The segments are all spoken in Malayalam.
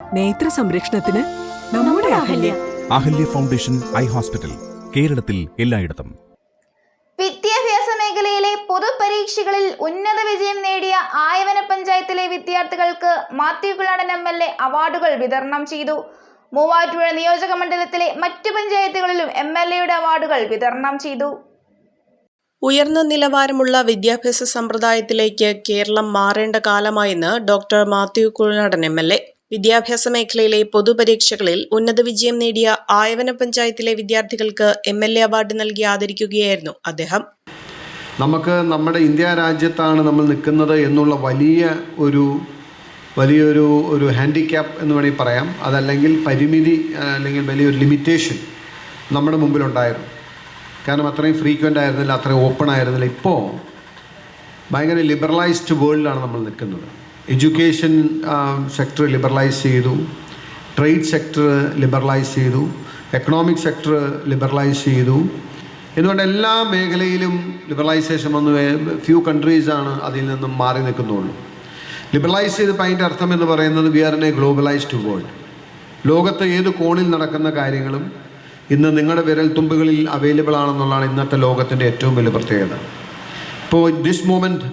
നേത്ര സംരക്ഷണത്തിന് നമ്മുടെ Ahalya. Ahalya. Foundation eye hospital കേരളത്തിൽ എല്ലായിടത്തും. വിദ്യാഭ്യാസ മേഖലയിലെ പൊതുപരീക്ഷകളിൽ ഉന്നത വിജയം നേടിയ ആയവന പഞ്ചായത്തിലെ വിദ്യാർത്ഥികൾക്ക് Mathew Kuladan M L A അവാർഡുകൾ വിതരണം ചെയ്തു. മൂവാറ്റുപുഴ നിയോജക മണ്ഡലത്തിലെ മറ്റ് പഞ്ചായത്തുകളിലും എം എൽ എയുടെ അവാർഡുകൾ വിതരണം ചെയ്തു. ഉയർന്ന നിലവാരമുള്ള വിദ്യാഭ്യാസ സമ്പ്രദായത്തിലേക്ക് കേരളം മാറേണ്ട കാലമായെന്ന് doctor Mathew Kulanadan M L A വിദ്യാഭ്യാസ മേഖലയിലെ പൊതുപരീക്ഷകളിൽ ഉന്നത വിജയം നേടിയ ആയവന പഞ്ചായത്തിലെ വിദ്യാർത്ഥികൾക്ക് എം എൽ എ അവാർഡ് നൽകി ആദരിക്കുകയായിരുന്നു അദ്ദേഹം. നമുക്ക് നമ്മുടെ ഇന്ത്യ രാജ്യത്താണ് നമ്മൾ നിൽക്കുന്നത് എന്നുള്ള വലിയ ഒരു വലിയൊരു ഒരു ഹാൻഡിക്യാപ്പ് എന്ന് വേണമെങ്കിൽ പറയാം. അതല്ലെങ്കിൽ പരിമിതി അല്ലെങ്കിൽ വലിയൊരു ലിമിറ്റേഷൻ നമ്മുടെ മുമ്പിലുണ്ടായിരുന്നു. കാരണം അത്രയും ഫ്രീക്വന്റ് ആയിരുന്നില്ല അത്രയും ഓപ്പൺ ആയിരുന്നില്ല. ഇപ്പോൾ ഭയങ്കര ലിബറലൈസ്ഡ് വേൾഡിലാണ് നമ്മൾ നിൽക്കുന്നത്. എഡ്യൂക്കേഷൻ സെക്ടർ ലിബറലൈസ് ചെയ്തു. ട്രേഡ് സെക്ടർ ലിബറലൈസ് ചെയ്തു. എക്കണോമിക് സെക്ടർ ലിബറലൈസ് ചെയ്തു. എന്തുകൊണ്ട് എല്ലാ മേഖലയിലും ലിബറലൈസേഷൻ വന്ന്? ഫ്യൂ കൺട്രീസാണ് അതിൽ നിന്നും മാറി നിൽക്കുന്നുള്ളൂ. ലിബറലൈസ് ചെയ്തപ്പോൾ അതിന്റെ അർത്ഥം എന്ന് പറയുന്നത് we are in a globalized world ലോകത്ത് ഏത് കോണിൽ നടക്കുന്ന കാര്യങ്ങളും ഇന്ന് നിങ്ങളുടെ വിരൽത്തുമ്പുകളിൽ അവൈലബിൾ ആണെന്നുള്ളതാണ് ഇന്നത്തെ ലോകത്തിന്റെ ഏറ്റവും വലിയ പ്രത്യേകത. ഇപ്പോൾ ദിസ് മൂമെന്റ്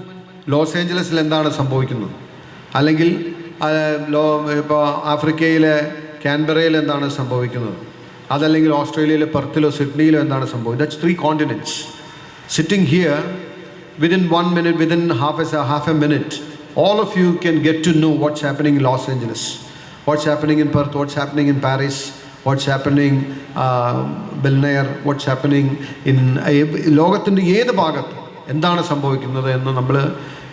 ലോസ് ഏഞ്ചലസിൽ എന്താണ് സംഭവിക്കുന്നത്? അല്ലെങ്കിൽ ലോ ഇപ്പോൾ ആഫ്രിക്കയിലെ കാൻബറയിൽ എന്താണ് സംഭവിക്കുന്നത്? അതല്ലെങ്കിൽ ഓസ്ട്രേലിയയിലെ പെർത്തിലോ സിഡ്നിയിലോ എന്താണ് സംഭവിക്കുന്നത്? That's three continents sitting here within one minute within half a half a minute all of you can get to know what's happening in Los Angeles what's happening in Perth what's happening in Paris what's happening ബിൽനെയർ what's happening in ലോകത്തിന്റെ ഏത് ഭാഗത്തും. എന്താണ് സംഭവിക്കുന്നത് എന്ന് നമ്മൾ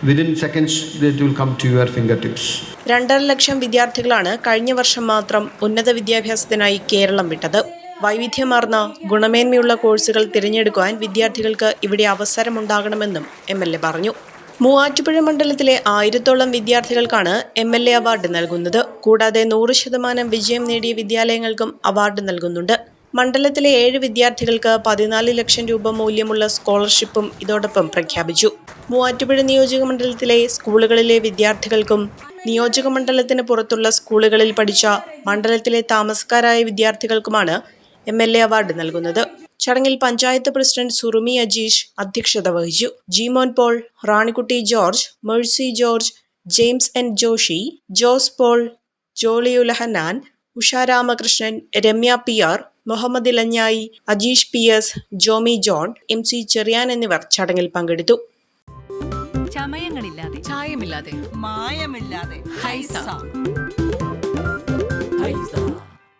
within seconds it will come to your fingertips രണ്ടര ലക്ഷം വിദ്യാർത്ഥികളാണ് കഴിഞ്ഞ വർഷം മാത്രം ഉന്നത വിദ്യാഭ്യാസത്തിനായി കേരളം വിട്ടത്. വൈവിധ്യമാർന്ന ഗുണമേന്മയുള്ള കോഴ്സുകൾ തിരഞ്ഞെടുക്കുവാൻ വിദ്യാർത്ഥികൾക്ക് ഇവിടെ അവസരമുണ്ടാകണമെന്നും എം എൽ എ പറഞ്ഞു. മൂവാറ്റുപുഴ മണ്ഡലത്തിലെ ആയിരത്തോളം വിദ്യാർത്ഥികൾക്കാണ് എം എൽ എ അവാർഡ് നൽകുന്നത്. കൂടാതെ നൂറ് ശതമാനം വിജയം നേടിയ വിദ്യാലയങ്ങൾക്കും അവാർഡ് നൽകുന്നുണ്ട്. മണ്ഡലത്തിലെ ഏഴ് വിദ്യാർത്ഥികൾക്ക് പതിനാല് ലക്ഷം രൂപ മൂല്യമുള്ള സ്കോളർഷിപ്പും ഇതോടൊപ്പം പ്രഖ്യാപിച്ചു. മൂവാറ്റുപുഴ നിയോജക മണ്ഡലത്തിലെ സ്കൂളുകളിലെ വിദ്യാർത്ഥികൾക്കും നിയോജക മണ്ഡലത്തിന് പുറത്തുള്ള സ്കൂളുകളിൽ പഠിച്ച മണ്ഡലത്തിലെ താമസക്കാരായ വിദ്യാർത്ഥികൾക്കുമാണ് എം എൽ എ അവാർഡ് നൽകുന്നത്. ചടങ്ങിൽ പഞ്ചായത്ത് പ്രസിഡന്റ് സുറുമി അജീഷ് അധ്യക്ഷത വഹിച്ചു. Jimon Paul Ranikutty George Mercy George James N Joshi Jose Paul Jolly Ulahannan Usha Ramakrishnan Usha Ramakrishnan Ramya P R Muhammad Elanjayi Ajeesh P S Jomi John M C Cherian എന്നിവർ ചടങ്ങിൽ പങ്കെടുത്തു. ചമയങ്ങളില്ലാതെ ചായമില്ലാതെ മായമില്ലാതെ ഹൈസ. ഹൈസ.